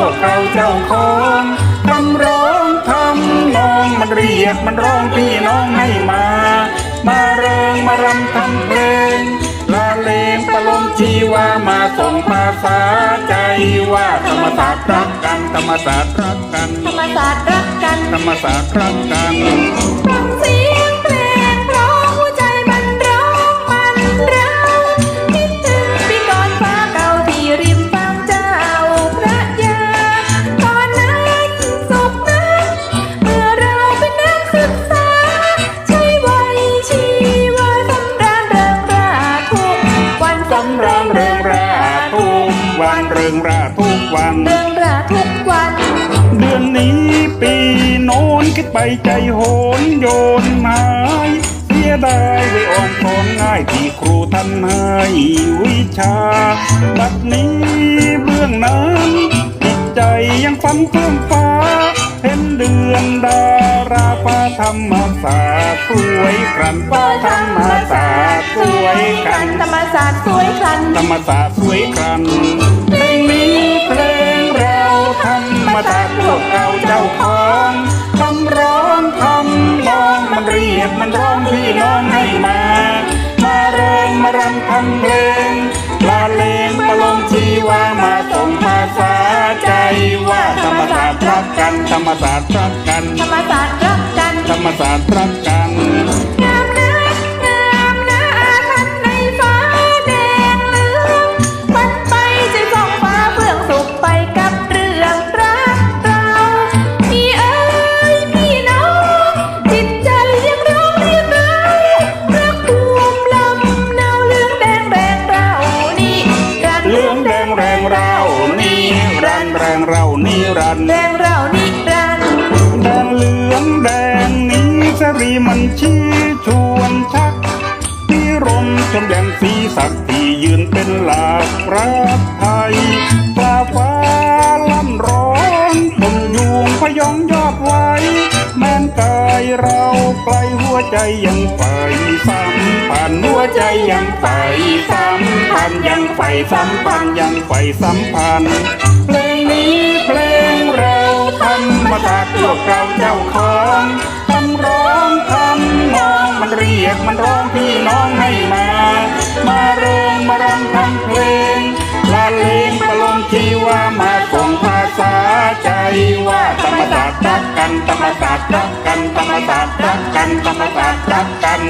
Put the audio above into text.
วกเราเจ้าของทำร้องทำนองมันเรียกมันร้องพี่น้องให้มา มาเริงมารำทำเพลงลาเลงประลมชีวามาส่งภาษาใจว่าธรรมศาสตร์รักกันธรรมศาสตร์รักกันธรรมศาสตร์รักกันธรรมศาสตร์รักกัน นสำรางเริงราทุกวันเริงราทุกวัน เริงราทุกวัน เดือนนี้ปีโน้นคิดไปใจโหนโยนหายเสียดายไว้อ่อนสอนง่ายที่ครูท่านให้วิชา บัดนี้เบื้องนั้นจิตใจยังฝันเฟื่องฟ้า เห็นเดือนดา ราฟ้าธรรมศาสตร์สวยกรันฟ้าธรรมศาสตร์สวยกันธรรมศาสตร์สวยกันธรรมศาสตร์สวยครันเพลงนี้เพลงเราธรรมศาสตร์พวกเราเจ้าของคำร้องคำมองมันเรียกมันร้องพี่น้องให้มา มาเริงมารำทำเพลงลาเลงประลงชีวามาส่งภาษาใจว่าธรรมศาสตร์รักกันธรรมศาสตร์รักกันธรรมศาสตร์ สตร์รักกันงามนะงามนะท่านในฟ้าแดงเลืองมันไปใจส่องฟ้าเบื้องสุขไปกับเรื่องรักเรามีเอ๋ยพี่น้องจิตใจยังร้องเรียกเรารักภูมิลำเนาเรื่องแดงแรงเรานี่รันเหลืองแดงแรงเรานี่รันแรงเรา ชี้ชวนชักที่รมชมแดงสีสักที่ยืนเป็นหลักรักไทยปลาฟ้าล่ำร้อนต้นยุงพยองยอดไว้ แม้นกายเราไกลหัวใจยังไฟสัมพันหัวใจยังไฟสัมพันยังไฟสัมพันยังไฟสัมพันเพลงนี้เพลงเราธรรมศาสตร์พวกเราเจ้าของ ร้องทำนองมันเรียกมันร้องพี่น้องให้มา มาเริงมารำทำเพลงละเลงประลงชีวามาส่งภาษาใจว่าธรรมศาสตร์รักกันธรรมศาสตร์รักกันธรรมศาสตร์รักกันธรรมศาสตร์รักกัน